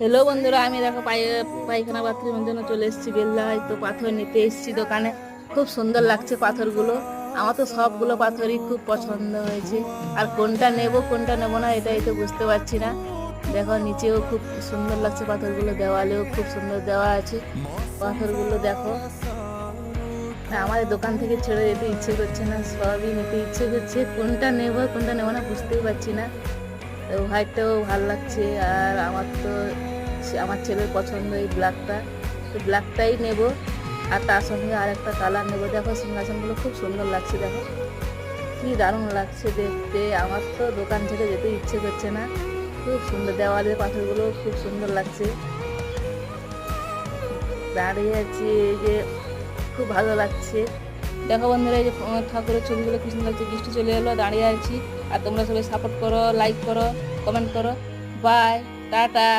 Hello বন্ধুরা, আমি দেখো পায়খানা বাথরুমের জন্য চলে এসেছি বেল্লায়। তো পাথর নিতে এসেছি দোকানে। খুব সুন্দর লাগছে পাথরগুলো। আমার তো সবগুলো পাথরই খুব পছন্দ হয়েছে। আর কোনটা নেব কোনটা নেব না, এটাই তো বুঝতে পারছি না। দেখো, নিচেও খুব সুন্দর লাগছে পাথরগুলো, দেওয়ালেও খুব সুন্দর দেওয়া আছে। পাথরগুলো দেখো। আমাদের দোকান থেকে ছেড়ে যেতে ইচ্ছে করছে না, সবই নিতে ইচ্ছে করছে। কোনটা নেব কোনটা নেব না বুঝতেই পারছি না। হোয়াইটটাও ভালো লাগছে, আর আমার তো আমার ছেলের পছন্দ, এই ব্ল্যাকটা তো ব্ল্যাকটাই নেব। আর তার সঙ্গে আর একটা কালার নেব। দেখো সিংহাসনগুলো খুব সুন্দর লাগছে, দেখো। কী দারুণ লাগছে দেখতে। আমার তো দোকান ছেড়ে যেতে ইচ্ছে করছে না। খুব সুন্দর দেওয়ালের পাথরগুলো খুব সুন্দর লাগছে। দাঁড়িয়ে আছি, এই যে খুব ভালো লাগছে। দেখো বন্ধুরা, এই যে ঠাকুরের ছবিগুলো কি সুন্দর লাগছে। বৃষ্টি চলে এলো, দাঁড়িয়ে আছি। আর তোমরা সবাই সাপোর্ট করো লাইক করো কমেন্ট করো। Bye tata.